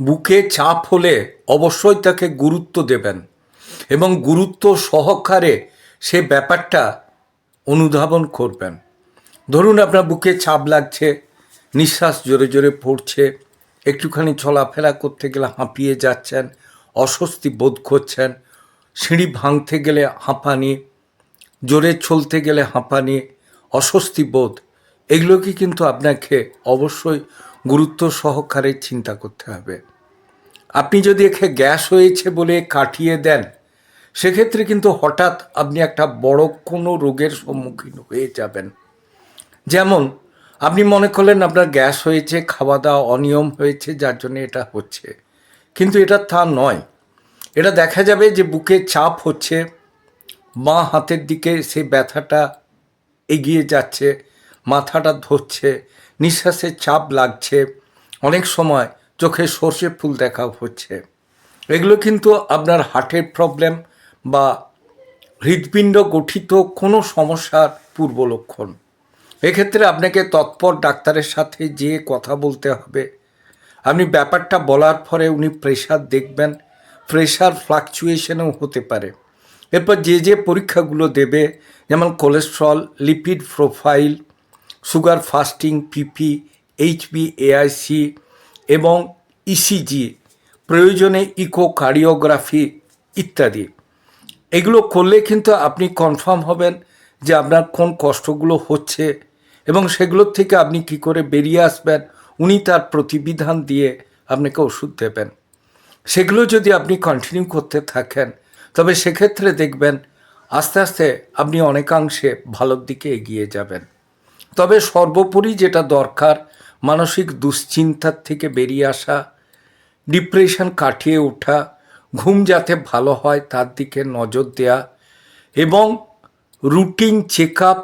বুকে চাপ হলে অবশ্যই তাকে গুরুত্ব দেবেন এবং গুরুত্ব সহকারে সে ব্যাপারটা অনুধাবন করবেন। ধরুন আপনার বুকে চাপ লাগছে, নিঃশ্বাস জোরে জোরে পড়ছে, একটুখানি চলাফেরা করতে গেলে হাঁপিয়ে যাচ্ছেন, অস্বস্তি বোধ করছেন, সিঁড়ি ভাঙতে গেলে হাঁপানি, জোরে চলতে গেলে হাঁপানি, অস্বস্তি বোধ এগুলোকে কিন্তু আপনাকে অবশ্যই গুরুত্ব সহকারে চিন্তা করতে হবে। আপনি যদি একে গ্যাস হয়েছে বলে কাটিয়ে দেন, সেক্ষেত্রে কিন্তু হঠাৎ আপনি একটা বড় কোনো রোগের সম্মুখীন হয়ে যাবেন। যেমন, আপনি মনে করলেন আপনার গ্যাস হয়েছে খাওয়া দাওয়া অনিয়ম হয়েছে, যার জন্য এটা হচ্ছে। কিন্তু এটা তা নয়। এটা দেখা যাবে যে বুকে চাপ হচ্ছে, মা হাতের দিকে সেই ব্যথাটা এগিয়ে যাচ্ছে মাথাটা ধরছে নিঃশ্বাসের চাপ লাগছে, অনেক সময় চোখে সর্ষে ফুল দেখা হচ্ছে। এগুলো কিন্তু আপনার হার্টের প্রবলেম বা হৃৎপিণ্ড গঠিত কোনো সমস্যার পূর্ব লক্ষণ। এক্ষেত্রে আপনাকে তৎপর ডাক্তারের সাথে যেয়ে কথা বলতে হবে। আপনি ব্যাপারটা বলার পরে উনি প্রেশার দেখবেন, প্রেশার ফ্লাকচুয়েশনও হতে পারে। এরপর যে যে পরীক্ষাগুলো দেবে, যেমন cholesterol, lipid profile sugar fasting, PP HB AIC এবং ইসিজি প্রয়োজনে ইকোকার্ডিওগ্রাফি ইত্যাদি। এগুলো করলে কিন্তু আপনি কনফার্ম হবেন যে আপনার কোন কষ্টগুলো হচ্ছে এবং সেগুলোর থেকে আপনি কি করে বেরিয়ে আসবেন, উনি তার প্রতিবিধান দিয়ে আপনাকে ওষুধ দেবেন। সেগুলো যদি আপনি কন্টিনিউ করতে থাকেন, তবে সেক্ষেত্রে দেখবেন আস্তে আস্তে আপনি অনেকাংশে ভালোর দিকে এগিয়ে যাবেন। তবে সর্বোপরি যেটা দরকার, মানসিক দুশ্চিন্তার থেকে বেরিয়ে আসা, ডিপ্রেশন কাটিয়ে ওঠা, ঘুম যাতে ভালো হয় তার দিকে নজর দেয়া এবং রুটিন চেক আপ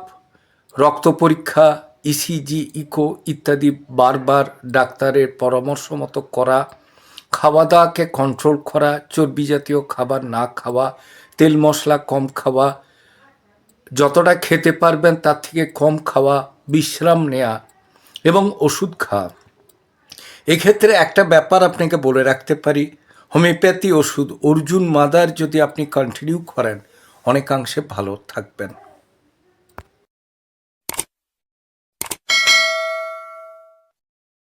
রক্ত পরীক্ষা ইসিজি ইকো ইত্যাদি বারবার ডাক্তারের পরামর্শ মতো করা খাওয়া দাওয়াকে কন্ট্রোল করা, চর্বি জাতীয় খাবার না খাওয়া, তেল মশলা কম খাওয়া, যতটা খেতে পারবেন তার থেকে কম খাওয়া বিশ্রাম নেয়া এবং ওষুধ খাওয়া। এক্ষেত্রে একটা ব্যাপার আপনাকে বলে রাখতে পারি, হোমিওপ্যাথি ওষুধ অর্জুন মাদার যদি আপনি কন্টিনিউ করেন, অনেকাংশে ভালো থাকবেন।